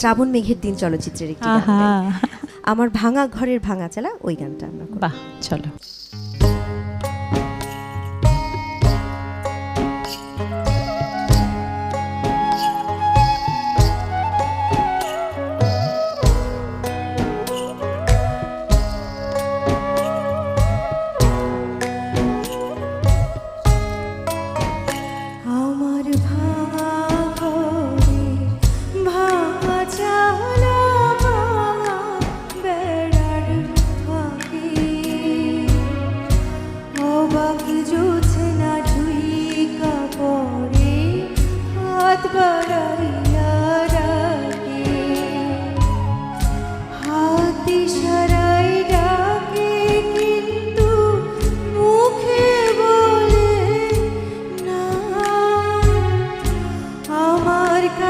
শ্রাবণ মেঘের দিন চলচ্চিত্রের একটি। আমার ভাঙা ঘরের ভাঙা চালা ওই গানটা আমরা বাহ চলো।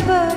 Happy.